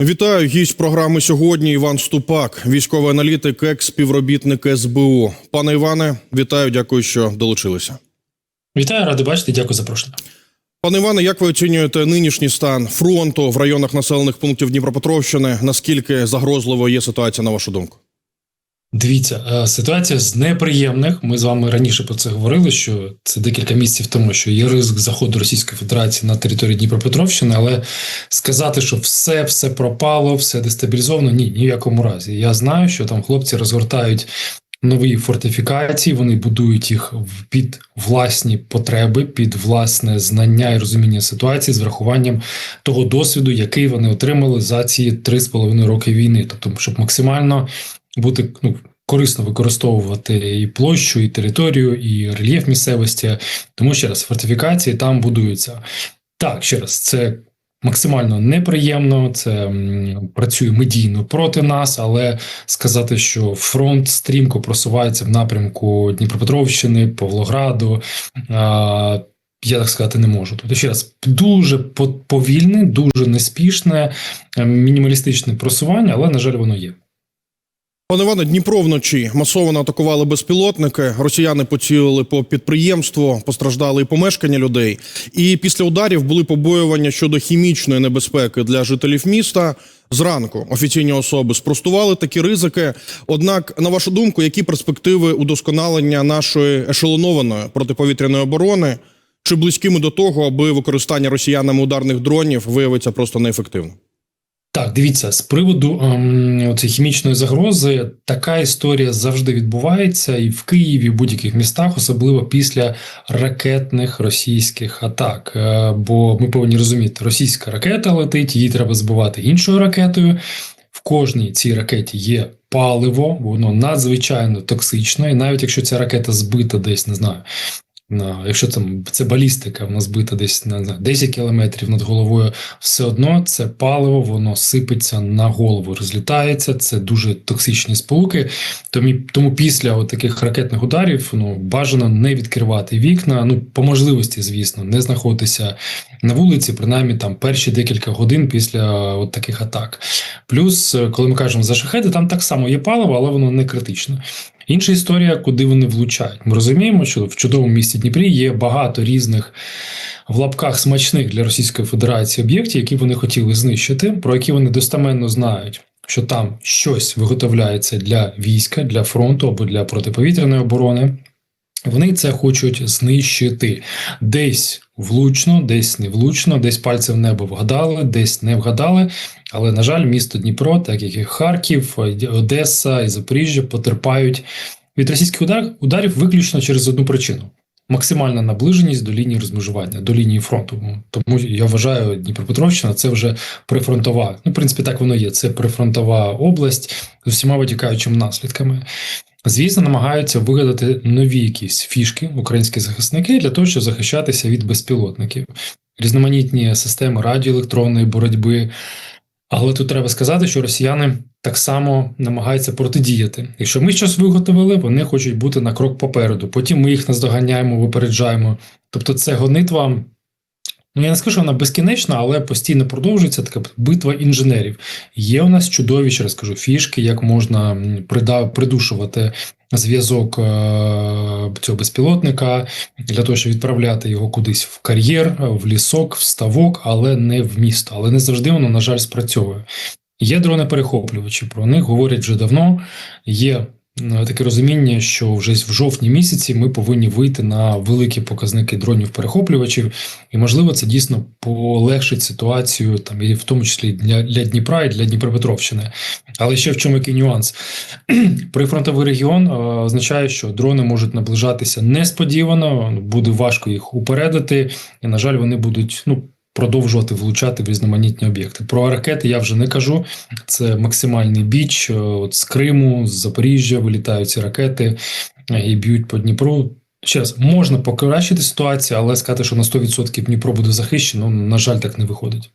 Вітаю гість програми сьогодні. Іван Ступак, військовий аналітик, екс-співробітник СБУ. Пане Іване, вітаю, дякую, що долучилися. Вітаю, радий бачити. Дякую за запрошення. Пане Іване, як ви оцінюєте нинішній стан фронту в районах населених пунктів Дніпропетровщини? Наскільки загрозливо є ситуація на вашу думку? Дивіться, е, ситуація з неприємних. Ми з вами раніше про це говорили. Що це декілька місяців тому, що є ризик заходу Російської Федерації на територію Дніпропетровщини, але сказати, що все все пропало, все дестабілізовано, ні, ні в якому разі. Я знаю, що там хлопці розгортають. Нові фортифікації вони будують їх під власні потреби, під власне знання і розуміння ситуації з врахуванням того досвіду, який вони отримали за ці три з половиною роки війни, тобто, щоб максимально бути ну, корисно використовувати і площу, і територію, і рельєф місцевості. Тому ще раз, фортифікації там будуються. Так, ще раз, це максимально неприємно, це працює медійно проти нас, але сказати, що фронт стрімко просувається в напрямку Дніпропетровщини, Павлограду. Я так сказати не можу. Тобто, ще раз, дуже по- повільне, дуже неспішне, мінімалістичне просування, але, на жаль, воно є. Пане Іване, Дніпро вночі масово атакували безпілотники. Росіяни поцілили по підприємству, постраждали і помешкання людей. І після ударів були побоювання щодо хімічної небезпеки для жителів міста. Зранку офіційні особи спростували такі ризики. Однак, на вашу думку, які перспективи удосконалення нашої ешелонованої протиповітряної оборони? Чи близькі ми до того, аби використання росіянами ударних дронів виявиться просто неефективним? Так, дивіться, з приводу ем, цієї хімічної загрози, така історія завжди відбувається і в Києві, і в будь-яких містах, особливо після ракетних російських атак. Е, бо ми повинні розуміти, російська ракета летить, її треба збивати іншою ракетою. В кожній цій ракеті є паливо, воно надзвичайно токсичне, і навіть якщо ця ракета збита десь, не знаю. Якщо там це балістика, вона збита десь на не 10 кілометрів над головою, все одно це паливо, воно сипеться на голову, розлітається. Це дуже токсичні сполуки. Тому, тому після таких ракетних ударів ну бажано не відкривати вікна. Ну по можливості, звісно, не знаходитися на вулиці, принаймні там перші декілька годин після от таких атак. Плюс, е, коли ми кажемо за шахеди, там так само є паливо, але воно не критичне. Інша історія, куди вони влучають. Ми розуміємо, що в чудовому місті Дніпрі є багато різних в лапках смачних для Російської Федерації об'єктів, які вони хотіли знищити, про які вони достаменно знають. Що там щось виготовляється для війська, для фронту або для протиповітряної оборони. Вони це хочуть знищити десь влучно, десь не влучно, десь пальцем в небо вгадали, десь не вгадали. Але, на жаль, місто Дніпро, так як і Харків, Одеса і Запоріжжя, потерпають від російських удар- ударів виключно через одну причину. Максимальна наближеність до лінії розмежування, до лінії фронту. Тому я вважаю, Дніпропетровщина це вже прифронтова. Ну, в принципі, так воно є. Це прифронтова область з усіма витікаючими наслідками. Звісно, намагаються вигадати нові якісь фішки українські захисники для того, щоб захищатися від безпілотників, різноманітні системи радіоелектронної боротьби. Але тут треба сказати, що росіяни так само намагаються протидіяти. Якщо ми щось виготовили, вони хочуть бути на крок попереду. Потім ми їх наздоганяємо, випереджаємо. Тобто, це гонитва. Ну, я не скажу, що вона безкінечна, але постійно продовжується така битва інженерів. Є у нас чудові, ще раз кажу, фішки, як можна придушувати зв'язок е, цього безпілотника для того, щоб відправляти його кудись в кар'єр, в лісок, в ставок, але не в місто. Але не завжди воно, на жаль, спрацьовує. Є дрони-перехоплювачі, про них говорять вже давно. Є е, таке розуміння, що вже в жовтні місяці ми повинні вийти на великі показники дронів-перехоплювачів, і можливо це дійсно полегшить ситуацію, там і в тому числі для, для Дніпра і для Дніпропетровщини. Але ще в чому який нюанс? Прифронтовий регіон е, означає, що дрони можуть наближатися несподівано, буде важко їх упередити, і на жаль, вони будуть ну. Продовжувати влучати в різноманітні об'єкти. Про ракети я вже не кажу. Це максимальний біч. Е, От з Криму, з Запоріжжя вилітають ці ракети е, і б'ють по Дніпру. Ще раз, можна покращити ситуацію, але сказати, що на 100% Дніпро буде захищено, на жаль, так не виходить.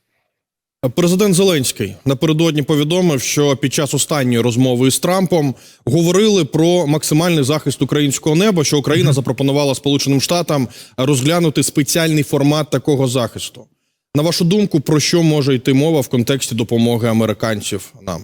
Президент Зеленський напередодні повідомив, що під час останньої розмови із Трампом говорили про максимальний захист українського неба, що Україна запропонувала Сполученим Штатам розглянути спеціальний формат такого захисту. На вашу думку, про що може йти мова в контексті допомоги американців нам?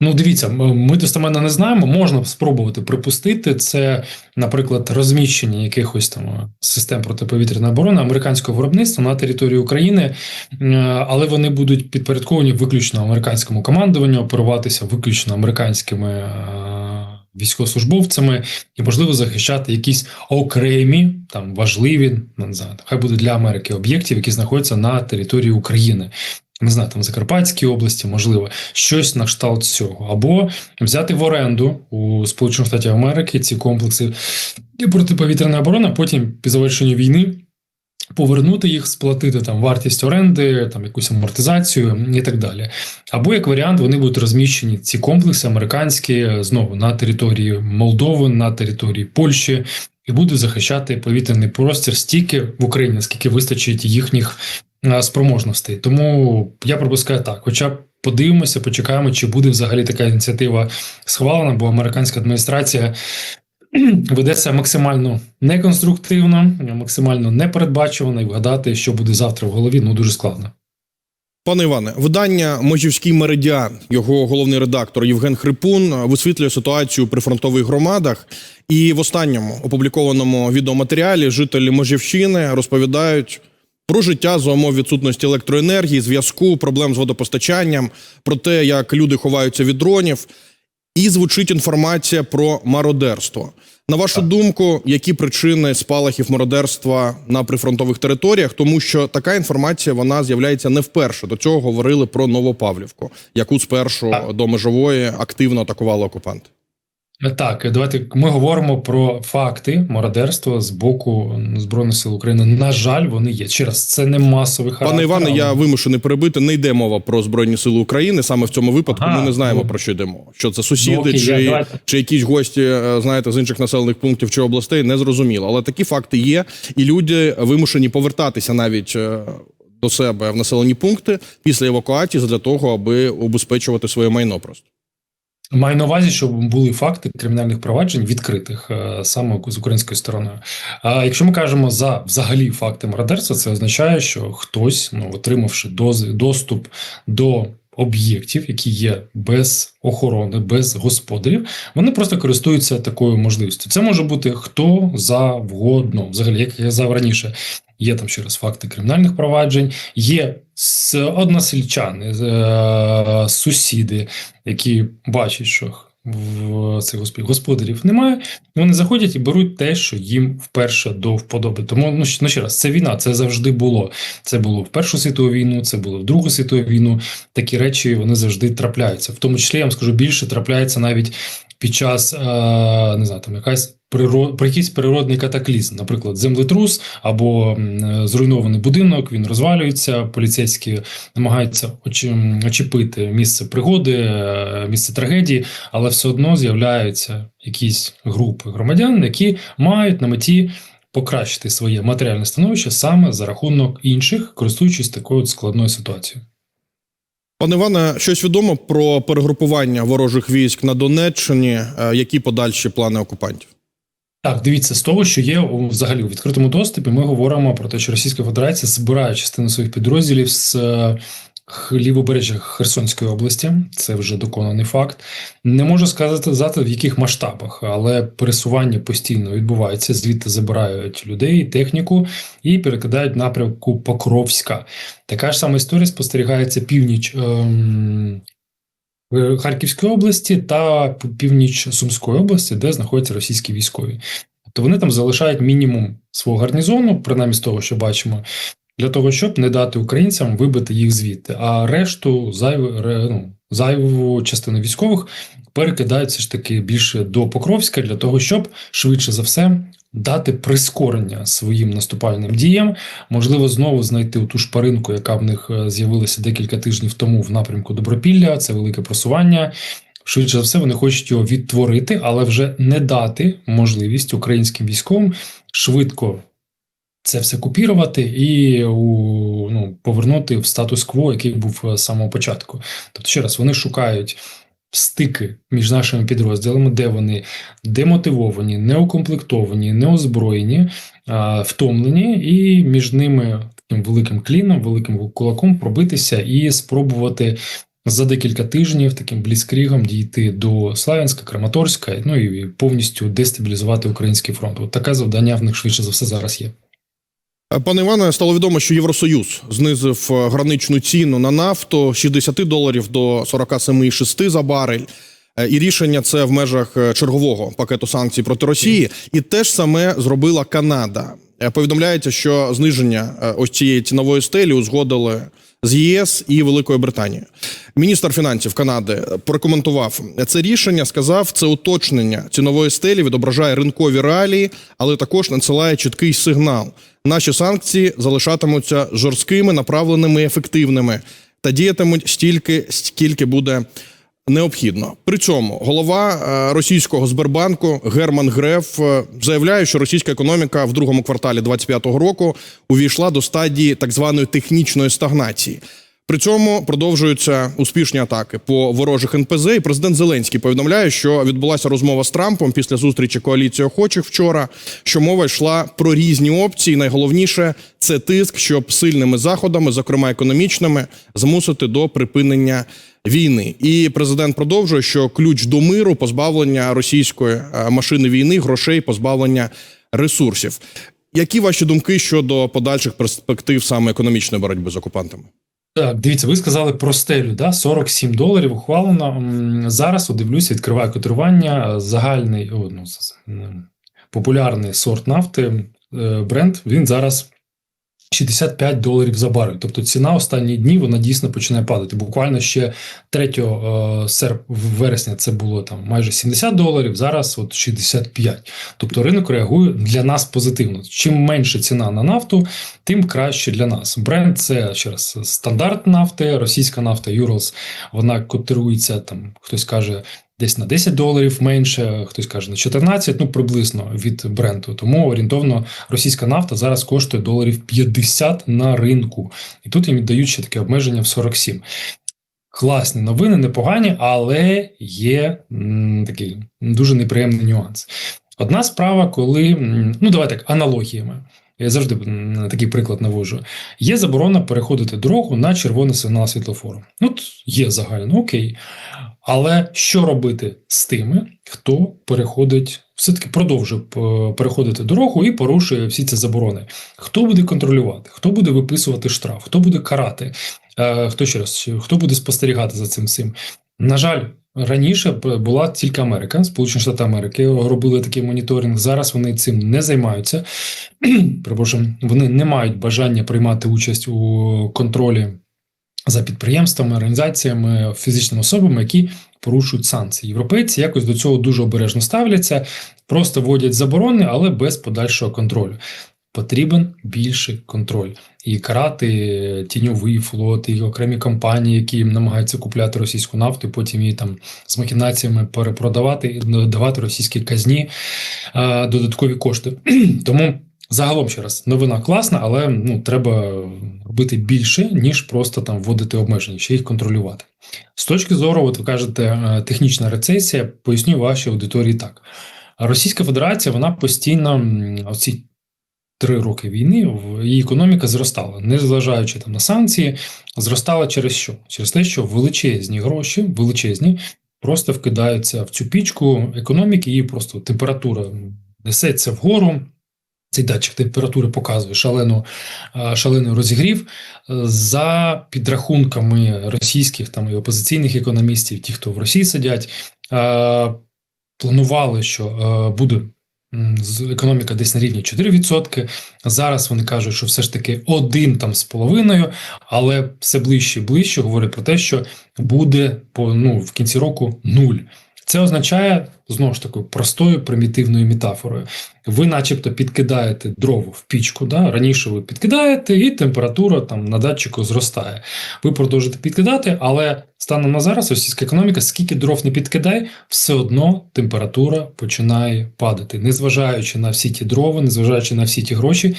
Ну, дивіться, ми достеменно не знаємо. Можна спробувати припустити. Це, наприклад, розміщення якихось там е, систем протиповітряної оборони американського виробництва на території України, е, але вони будуть підпорядковані виключно американському командуванню, оперуватися виключно американськими е, військовослужбовцями і, можливо, захищати якісь окремі там важливі, ну, не знаю, хай буде для Америки об'єктів, які знаходяться на території України. Не знаю, там в Закарпатській області, можливо, щось на кшталт цього, або взяти в оренду у Сполучених Штатів Америки ці комплекси і протиповітряна оборона, потім під завершенню війни повернути їх, сплатити там вартість оренди, там якусь амортизацію і так далі. Або як варіант, вони будуть розміщені ці комплекси американські знову на території Молдови, на території Польщі. І будуть захищати повітряний простір стільки в Україні, скільки вистачить їхніх е, спроможностей. Тому я пропускаю так. Хоча подивимося, почекаємо, чи буде взагалі така ініціатива схвалена, бо американська адміністрація веде себе максимально неконструктивно, максимально непередбачувано, і вгадати, що буде завтра в голові, ну дуже складно. Пане Іване, видання Межівський меридіан, його головний редактор Євген Хрипун висвітлює ситуацію при фронтових громадах. І в останньому опублікованому відеоматеріалі жителі Межівщини розповідають про життя за умов відсутності електроенергії, зв'язку, проблем з водопостачанням, про те, як люди ховаються від дронів. І звучить інформація про мародерство. На вашу Так. думку, які причини спалахів мародерства на прифронтових територіях? Тому що така інформація вона з'являється не вперше. До цього говорили про Новопавлівку, яку спершу Так. до межової активно атакували окупанти. Так, давайте ми говоримо про факти мародерства з боку Збройних сил України. На жаль, вони є. Ще раз, це не масовий характер. Пане Іване, я вимушений перебити. Не йде мова про збройні сили України. Саме в цьому випадку Ага, ми не знаємо ну. про що йде мова. Що це сусіди, Ну, окей, чи, я- чи якісь гості, е, знаєте, з інших населених пунктів чи областей, не зрозуміло. Але такі факти є, і люди вимушені повертатися навіть. е, До себе в населені пункти після евакуації для того, аби убезпечувати своє майно. Просто Маю на увазі, щоб були факти кримінальних проваджень відкритих е, саме з українською стороною. А якщо ми кажемо за взагалі факти мародерства, це означає, що хтось, ну отримавши дози, доступ до об'єктів, які є без охорони, без господарів, вони просто користуються такою можливістю. Це може бути хто завгодно. Взагалі, як я казав раніше, є там ще раз факти кримінальних проваджень, є односельчани, е, сусіди, які бачать, що в цих госп- господарів немає, вони заходять і беруть те, що їм вперше до вподоби. Тому ну, ну ще раз, це війна, це завжди було. Це було в Першу світову війну, це було в Другу світову війну. Такі речі вони завжди трапляються. В тому числі я вам скажу більше, трапляється навіть під час е, не знаю, там якась природ, про якийсь природний катаклізм, наприклад, землетрус або зруйнований будинок, він розвалюється, поліцейські намагаються очі- очепити місце пригоди, е, місце трагедії, але все одно з'являються якісь групи громадян, які мають на меті покращити своє матеріальне становище саме за рахунок інших, користуючись такою складною ситуацією. Пане Іване, щось відомо про перегрупування ворожих військ на Донеччині. Е, Які подальші плани окупантів? Так, дивіться, з того, що є взагалі у відкритому доступі, ми говоримо про те, що Російська Федерація збирає частину своїх підрозділів з е, лівобережжя Херсонської області. Це вже доконаний факт. Не можу сказати, в яких масштабах, але пересування постійно відбувається. Звідти забирають людей, техніку і перекидають напрямку Покровська. Така ж сама історія спостерігається північ. Ем, Харківської області та північ Сумської області, де знаходяться російські військові. Тобто вони там залишають мінімум свого гарнізону, принаймні з того, що бачимо, для того, щоб не дати українцям вибити їх звідти. А решту зайву, ну, зайву частину військових перекидають все ж таки більше до Покровська для того, щоб швидше за все дати прискорення своїм наступальним діям, можливо, знову знайти ту шпаринку, яка в них е, з'явилася декілька тижнів тому в напрямку Добропілля. Це велике просування. Швидше за все, вони хочуть його відтворити, але вже не дати можливість українським військовим швидко це все купірувати і у, ну, повернути в статус-кво, який був е, з самого початку. Тобто, ще раз, вони шукають стики між нашими підрозділами, де вони демотивовані, неукомплектовані, неозброєні, втомлені, і між ними таким великим кліном, великим кулаком пробитися і спробувати за декілька тижнів таким бліцкрігом дійти до Славянська, Краматорська, ну і повністю дестабілізувати український фронт. От таке завдання в них швидше за все зараз є. Пане Іване, стало відомо, що Євросоюз знизив е, граничну ціну на нафту з 60 доларів до 47,6 за барель. Е, І рішення це в межах е, чергового пакету санкцій проти Росії. І те ж саме зробила Канада. Повідомляється, що зниження ось цієї цінової стелі узгодили з ЄС і Великою Британією. Міністр фінансів Канади прокоментував це рішення. Сказав, це уточнення цінової стелі відображає ринкові реалії, але також надсилає чіткий сигнал. Наші санкції залишатимуться жорсткими, направленими, і ефективними та діятимуть стільки, скільки буде необхідно. При цьому голова е, російського Сбербанку Герман Греф е, заявляє, що російська економіка в другому кварталі 2025 року увійшла до стадії так званої технічної стагнації. При цьому продовжуються успішні атаки по ворожих НПЗ. І президент Зеленський повідомляє, що відбулася розмова з Трампом після зустрічі коаліції охочих вчора. Що мова йшла про різні опції. Найголовніше це тиск, щоб сильними заходами, зокрема економічними, змусити до припинення війни. І президент продовжує, що ключ до миру позбавлення російської е, машини війни, грошей, позбавлення ресурсів. Які ваші думки щодо подальших перспектив саме економічної боротьби з окупантами? Так, дивіться, ви сказали про стелю, да? 47 доларів ухвалено. Зараз дивлюся, відкриваю котирування. е, Загальний, ну, популярний сорт нафти е, бренд, він зараз 65 доларів за барель. Тобто ціна останні дні вона дійсно починає падати. Буквально ще 3 е, серп, вересня це було там майже 70 доларів, зараз от 65. Тобто ринок реагує для нас позитивно. Чим менше ціна на нафту, тим краще для нас. Бренд це ще раз стандарт нафти, російська нафта Urals, вона котирується там, хтось каже. Десь на 10 доларів менше, хтось каже на 14, ну приблизно від бренду. Тому орієнтовно російська нафта зараз коштує доларів 50 на ринку. І тут їм дають ще таке обмеження в 47. Класні новини, непогані, але є м, такий дуже неприємний нюанс. Одна справа, коли ну давай так, аналогіями. Я завжди такий приклад наводжу. Є заборона переходити дорогу на червоний сигнал світлофору. Ну, є загально, окей. Але що робити з тими, хто переходить, все-таки продовжує переходити дорогу і порушує всі ці заборони? Хто буде контролювати? Хто буде виписувати штраф? Хто буде карати? Е, Хто ще раз, хто буде спостерігати за цим всім? На жаль, раніше була тільки Америка, Сполучені Штати Америки робили такий моніторинг. Зараз вони цим не займаються. Перепрошую, вони не мають бажання приймати участь у контролі за підприємствами, організаціями, фізичними особами, які порушують санкції. Європейці якось до цього дуже обережно ставляться, просто вводять заборони, але без подальшого контролю. Потрібен більший контроль і карати тіньовий флот, і окремі компанії, які намагаються купляти російську нафту, і потім її там з махінаціями перепродавати давати російській казні а, додаткові кошти. Тому загалом ще раз новина класна, але ну треба робити більше, ніж просто там вводити обмеження, ще їх контролювати. З точки зору, от ви кажете, е, технічна рецесія, поясню вашій аудиторії так. Російська Федерація вона постійно оці три роки війни її економіка зростала, незважаючи там на санкції, зростала через що? Через те, що величезні гроші, величезні, просто вкидаються в цю пічку економіки, і просто температура несеться вгору. Цей датчик температури показує шалену, е, шалений розігрів. Е, За підрахунками російських там і опозиційних економістів, ті, хто в Росії сидять, е, планували, що буде економіка десь на рівні 4%. Зараз вони кажуть, що все ж таки один там з половиною, але все ближче і ближче говорять про те, що буде ну в кінці року нуль. Це означає знову ж таки простою примітивною метафорою. Ви, начебто, підкидаєте дрову в пічку. Да? Раніше ви підкидаєте, і температура там на датчику зростає. Ви продовжуєте підкидати, але станом на зараз російська економіка, скільки дров не підкидай, все одно температура починає падати, незважаючи на всі ті дрова, незважаючи на всі ті гроші,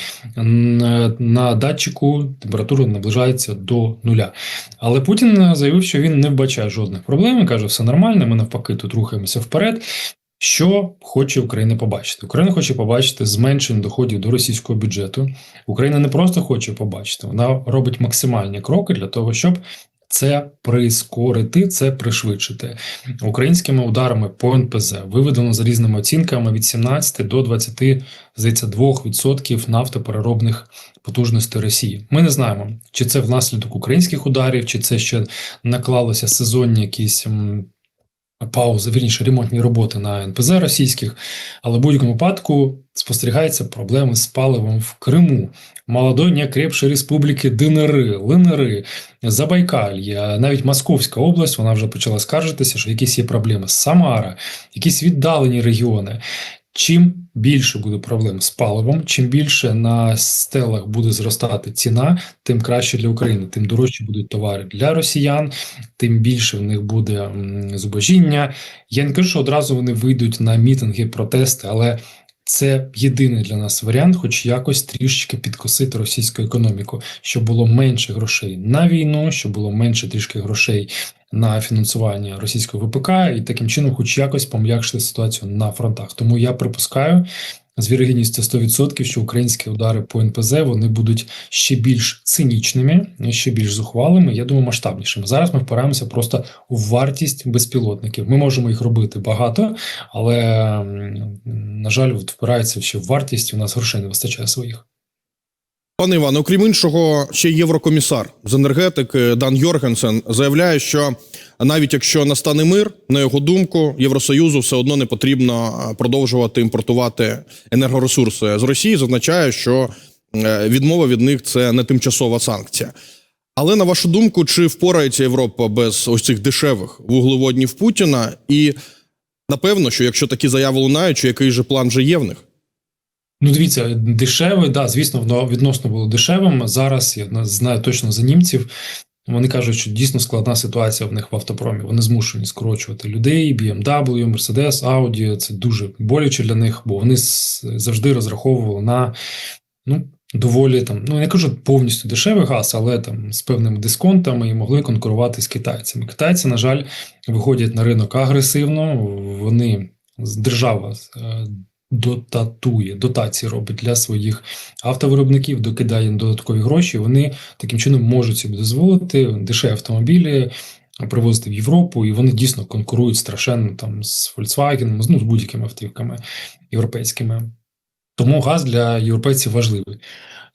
на датчику температура наближається до нуля. Але Путін заявив, що він не вбачає жодних проблем. Каже, все нормально. Ми навпаки тут рухаємося вперед. Що хоче Україна побачити? Україна хоче побачити зменшення доходів до російського бюджету. Україна не просто хоче побачити, вона робить максимальні кроки для того, щоб це прискорити, це пришвидшити українськими ударами по НПЗ виведено за різними оцінками від 17 до 20, здається, 2% нафтопереробних потужностей Росії. Ми не знаємо, чи це внаслідок українських ударів, чи це ще наклалося сезонні якісь. Паузи, вірніше, ремонтні роботи на НПЗ російських, але в будь-якому випадку спостерігаються проблеми з паливом в Криму, молодой крепшої республіки ДНР, Линери, Забайкалья, навіть Московська область, вона вже почала скаржитися, що якісь є проблеми. Самара, якісь віддалені регіони. Чим більше буде проблем з паливом, чим більше на стелах буде зростати ціна, тим краще для України, тим дорожчі будуть товари для росіян, тим більше в них буде зубожіння. Я не кажу, що одразу вони вийдуть на мітинги, протести, але це єдиний для нас варіант, хоч якось трішечки підкосити російську економіку, щоб було менше грошей на війну, щоб було менше трішки грошей на фінансування російського ВПК, і таким чином, хоч якось пом'якшити ситуацію на фронтах. Тому я припускаю з вірогідністю 100%, що українські удари по НПЗ вони будуть ще більш цинічними, ще більш зухвалими. Я думаю, масштабнішими. Зараз ми впираємося просто у вартість безпілотників. Ми можемо їх робити багато, але на жаль, впирається ще в вартість. У нас грошей не вистачає своїх. Пане Іване, окрім іншого, ще єврокомісар з енергетики Дан Йоргенсен заявляє, що навіть якщо настане мир, на його думку, Євросоюзу все одно не потрібно е, продовжувати імпортувати енергоресурси з Росії. Зазначає, що е, відмова від них це не тимчасова санкція. Але на вашу думку, чи впорається Європа без ось цих дешевих вуглеводнів Путіна? І напевно, що якщо такі заяви лунають, що який же план вже є в них? Ну, дивіться, дешеве, да, звісно, воно відносно було дешевим. Зараз я знаю точно за німців. Вони кажуть, що дійсно складна ситуація в них в автопромі. Вони змушені скорочувати людей, BMW, Mercedes, Audi. Це дуже боляче для них, бо вони завжди розраховували на ну, доволі там, ну я не кажу повністю дешевий газ, але там з певними дисконтами і могли конкурувати з китайцями. Китайці, на жаль, виходять на ринок агресивно. Вони держава е, дотатує, дотації робить для своїх автовиробників, докидає додаткові гроші. Вони таким чином можуть собі дозволити дешеві автомобілі привозити в Європу, і вони дійсно конкурують страшенно там з Volkswagen, ну, з будь-якими автівками європейськими. Тому газ для європейців важливий.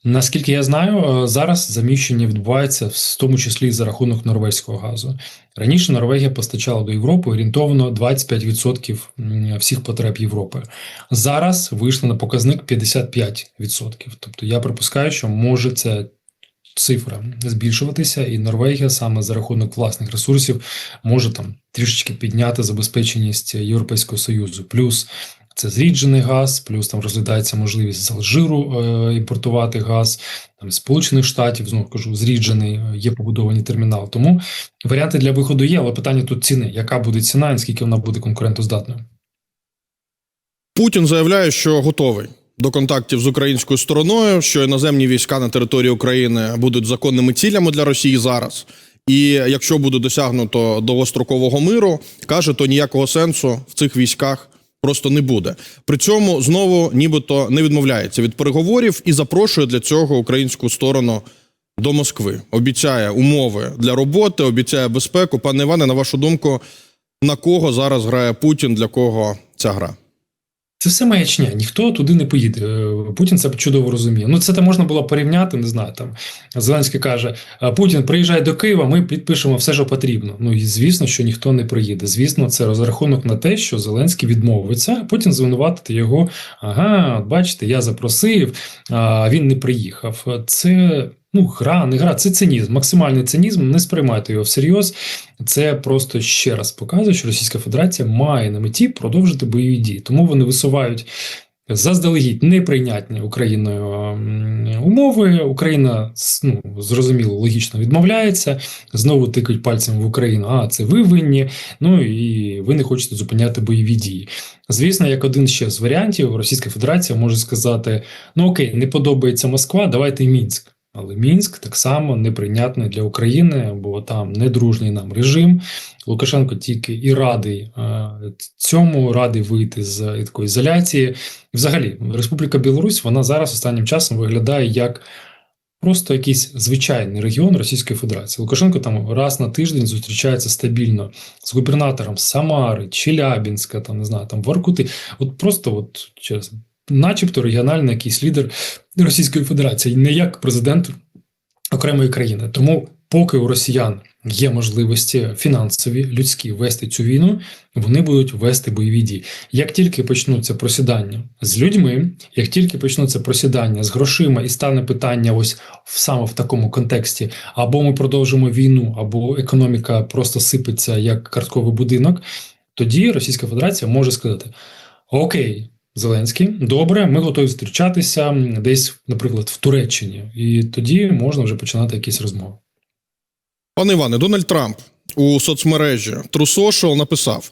Наскільки я знаю, е, зараз заміщення відбувається в тому числі за рахунок норвезького газу. Раніше Норвегія постачала до Європи орієнтовно 25% м, всіх потреб Європи. Зараз вийшли на показник 55%. Тобто я припускаю, що може ця цифра збільшуватися, і Норвегія саме за рахунок власних ресурсів може там трішечки підняти забезпеченість Європейського Союзу. Плюс це зріджений газ, плюс там розглядається можливість з Алжиру е, імпортувати газ, там Сполучених Штатів, знову кажу, зріджений, е, є побудований термінал. Тому варіанти для виходу є, але питання тут ціни. Яка буде ціна і наскільки вона буде конкурентоздатною? Путін заявляє, що готовий до контактів з українською стороною, що іноземні війська на території України будуть законними цілями для Росії зараз. І якщо буде досягнуто довгострокового миру, каже, то ніякого сенсу в цих військах просто не буде. При цьому знову нібито не відмовляється від переговорів і запрошує для цього українську сторону до Москви. Обіцяє умови для роботи, обіцяє безпеку. Пане Іване, на вашу думку, на кого зараз грає Путін, для кого ця гра? Це все маячня, ніхто туди не поїде. Е, Путін це чудово розуміє. Ну, це те можна було порівняти, не знаю. Там Зеленський каже: Путін приїжджає до Києва, ми підпишемо все, що потрібно. Ну і звісно, що ніхто не приїде. Звісно, це розрахунок на те, що Зеленський відмовиться, а потім звинуватити його. Ага, бачите, я запросив, а він не приїхав. Це. Ну, гра, не гра, це цинізм, максимальний цинізм. Не сприймайте його всерйоз. Це просто ще раз показує, що Російська Федерація має на меті продовжити бойові дії. Тому вони висувають заздалегідь неприйнятні Україною умови. Україна ну, зрозуміло, логічно відмовляється. Знову тикають пальцем в Україну. А це ви винні. Ну і ви не хочете зупиняти бойові дії. Звісно, як один ще з варіантів, Російська Федерація може сказати: ну окей, не подобається Москва, давайте Мінськ. Але Мінськ так само неприйнятний для України, бо там недружній нам режим. Лукашенко тільки і радий е, цьому, радий вийти з такої ізоляції. Взагалі, Республіка Білорусь вона зараз останнім часом виглядає як просто якийсь звичайний регіон Російської Федерації. Лукашенко там раз на тиждень зустрічається стабільно з губернатором Самари, Челябінська, там не знаю, там Воркути. От просто от через, начебто регіональний якийсь лідер Російської Федерації, не як президент окремої країни. Тому, поки у росіян є можливості фінансові, людські вести цю війну, вони будуть вести бойові дії. Як тільки почнуться просідання з людьми, як тільки почнуться просідання з грошима, і стане питання, ось саме в такому контексті, або ми продовжимо війну, або економіка просто сипеться як картковий будинок, тоді Російська Федерація може сказати: Окей. Зеленський, добре, ми готові зустрічатися десь, наприклад, в Туреччині, і тоді можна вже починати якісь розмови. Пане Іване, Дональд Трамп у соцмережі Social написав: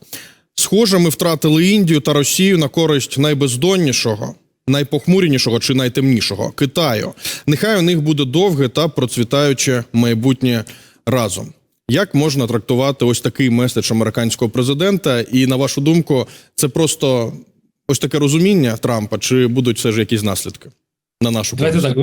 Схоже, ми втратили Індію та Росію на користь найбездоннішого, найпохмурнішого чи найтемнішого Китаю. Нехай у них буде довге та процвітаюче майбутнє разом. Як можна трактувати ось такий меседж американського президента? І на вашу думку, це просто ось таке розуміння Трампа, чи будуть все ж якісь наслідки на нашу Давайте так.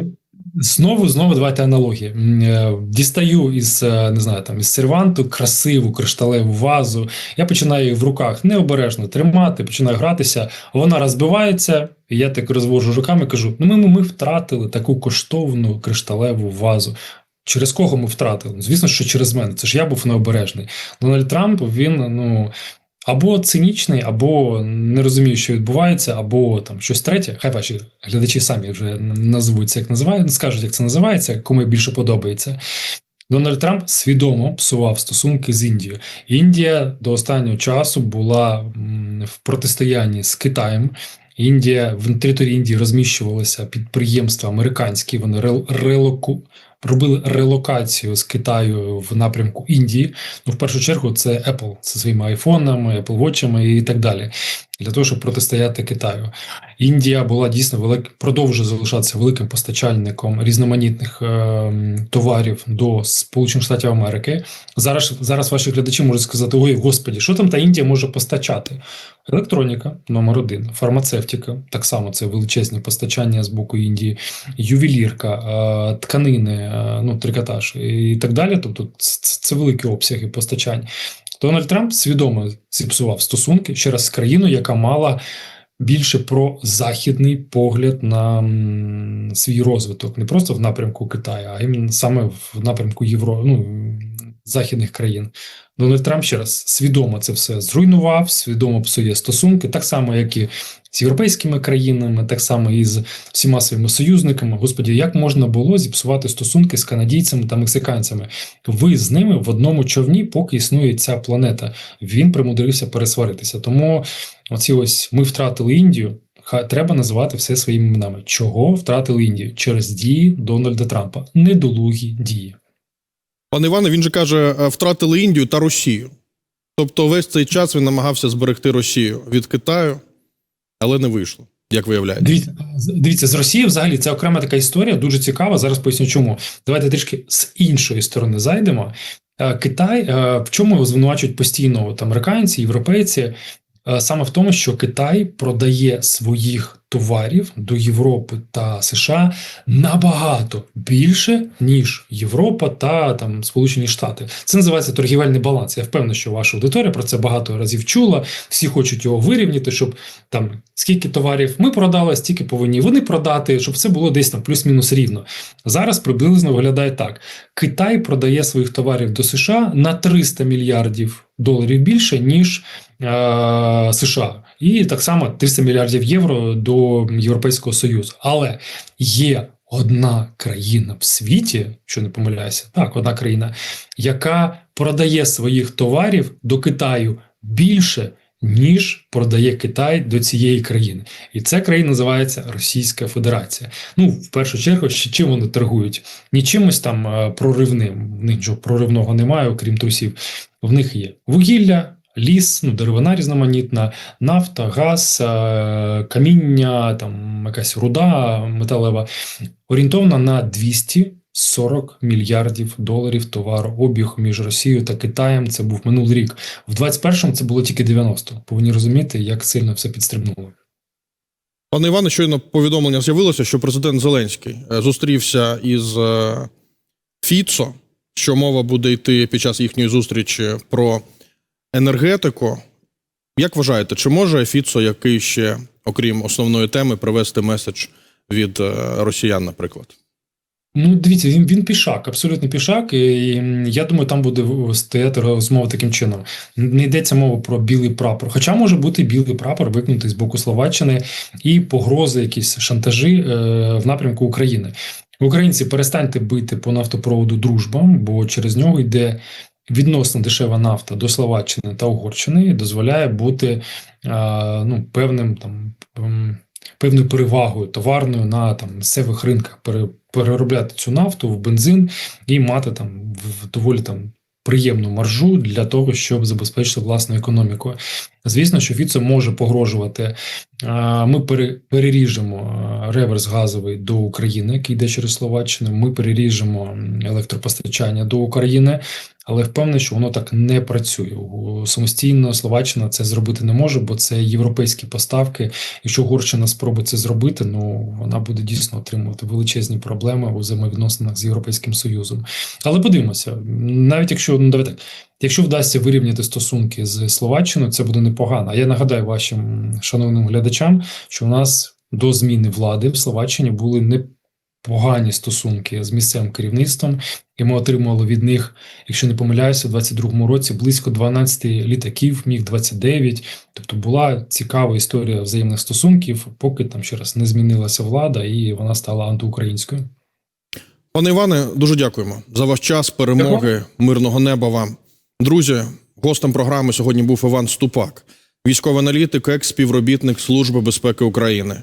Знову, знову давайте аналогії. Е, Дістаю із е, не знаю, там із серванту красиву кришталеву вазу. Я починаю її в руках необережно тримати, починаю гратися. Вона розбивається, і я так розвожу руками. Кажу: ну ми, ми, ми втратили таку коштовну кришталеву вазу. Через кого ми втратили? Ну, Звісно, що через мене. Це ж я був необережний. Дональд Трамп він ну. Або цинічний, або не розуміє, що відбувається, або там щось третє. Хай ваші глядачі самі вже назвуть це, як називають, скажуть, як це називається, кому більше подобається. Дональд Трамп свідомо псував стосунки з Індією. Індія до останнього часу була в протистоянні з Китаєм. Індія в території Індії розміщувалися підприємства американські. Вони рел- релоку робили релокацію з Китаю в напрямку Індії. Ну, в першу чергу, це Apple зі своїми айфонами, Apple Watchами і так далі, для того, щоб протистояти Китаю. Індія була дійсно велик, продовжує залишатися великим постачальником різноманітних е, товарів до Сполучених Штатів Америки. Зараз зараз ваші глядачі можуть сказати: ой, господі, що там та Індія може постачати? Електроніка номер один, фармацевтика, так само це величезні постачання з боку Індії, ювелірка, е, тканини, е, ну трикотаж і так далі. Тобто, це, це великі обсяги постачань. Дональд Трамп свідомо зіпсував стосунки ще раз з країною, яка мала більше про західний погляд на свій розвиток, не просто в напрямку Китаю, а саме в напрямку Євро, ну, західних країн. Дональд Трамп ще раз свідомо це все зруйнував, свідомо псує стосунки, так само, як і з європейськими країнами, так само і з всіма своїми союзниками. Господі, як можна було зіпсувати стосунки з канадійцями та мексиканцями? Ви з ними в одному човні, поки існує ця планета. Він примудрився пересваритися. Тому оці ось ми втратили Індію. Треба називати все своїми іменами. Чого втратили Індію? Через дії Дональда Трампа. Недолугі дії. Пане Іване, він же каже, е, втратили Індію та Росію. Тобто весь цей час він намагався зберегти Росію від Китаю, але не вийшло, як виявляється. Дивіться, дивіться, з Росії взагалі це окрема така історія, дуже цікава. Зараз поясню чому. Давайте трішки з іншої сторони зайдемо. Е, Китай, е, в чому звинувачують постійно от, американці, європейці, саме в тому, що Китай продає своїх товарів до Європи та США набагато більше, ніж Європа та там Сполучені Штати. Це називається торгівельний баланс. Я впевнений, що ваша аудиторія про це багато разів чула. Всі хочуть його вирівняти, щоб там скільки товарів ми продали, стільки повинні вони продати, щоб це було десь там плюс-мінус рівно. Зараз приблизно виглядає так: Китай продає своїх товарів до США на 300 мільярдів доларів більше, ніж е, США, і так само 300 мільярдів євро до Європейського Союзу. Але є одна країна в світі, що не помиляюся, так, одна країна, яка продає своїх товарів до Китаю більше. Ніж продає Китай до цієї країни, і ця країна називається Російська Федерація. Ну, в першу чергу, чим вони торгують? Ні чимось там е, проривним. В них нічого проривного немає, окрім трусів. В них є вугілля, ліс, ну, деревина різноманітна, нафта, газ, е, каміння, там якась руда металева, орієнтована на 200 40 мільярдів доларів товарообіг між Росією та Китаєм. Це був минулий рік. В 21-му це було тільки 90. Повинні розуміти, як сильно все підстрибнуло. Пане Іване, щойно повідомлення з'явилося, що президент Зеленський е, зустрівся із е, Фіцо, що мова буде йти під час їхньої зустрічі про енергетику. Як вважаєте, чи може Фіцо який ще, окрім основної теми, привести меседж від е, росіян, наприклад? Ну, дивіться, він, він пішак, абсолютно пішак. І я думаю, там буде стояти розмова таким чином. Не йдеться мова про білий прапор. Хоча може бути білий прапор викнутий з боку Словаччини і погрози, якісь шантажі е, в напрямку України. Українці перестаньте бити по нафтопроводу дружба, бо через нього йде відносно дешева нафта до Словаччини та Угорщини і дозволяє бути е, ну, певним там. Певною перевагою товарною на там місцевих ринках переробляти цю нафту в бензин і мати там доволі там приємну маржу для того, щоб забезпечити власну економіку. Звісно, що Фіцо може погрожувати. Ми пере, переріжемо реверс газовий до України, який йде через Словаччину. Ми переріжемо електропостачання до України, але впевнений, що воно так не працює. Самостійно Словаччина це зробити не може, бо це європейські поставки. Якщо Угорщина спробує це зробити, ну вона буде дійсно отримувати величезні проблеми у взаємовідносинах з Європейським Союзом. Але подивимося, навіть якщо ну давайте якщо вдасться вирівняти стосунки з Словаччиною, це буде непогано. А я нагадаю вашим шановним глядачам, що у нас до зміни влади в Словаччині були непогані стосунки з місцевим керівництвом, і ми отримали від них, якщо не помиляюся, у 22-му році близько 12 літаків, міг 29 Тобто була цікава історія взаємних стосунків, поки там ще раз не змінилася влада, і вона стала антиукраїнською. Пане Іване, дуже дякуємо за ваш час, перемоги, мирного неба вам. Друзі, гостем програми сьогодні був Іван Ступак, військовий аналітик, екс-співробітник Служби безпеки України.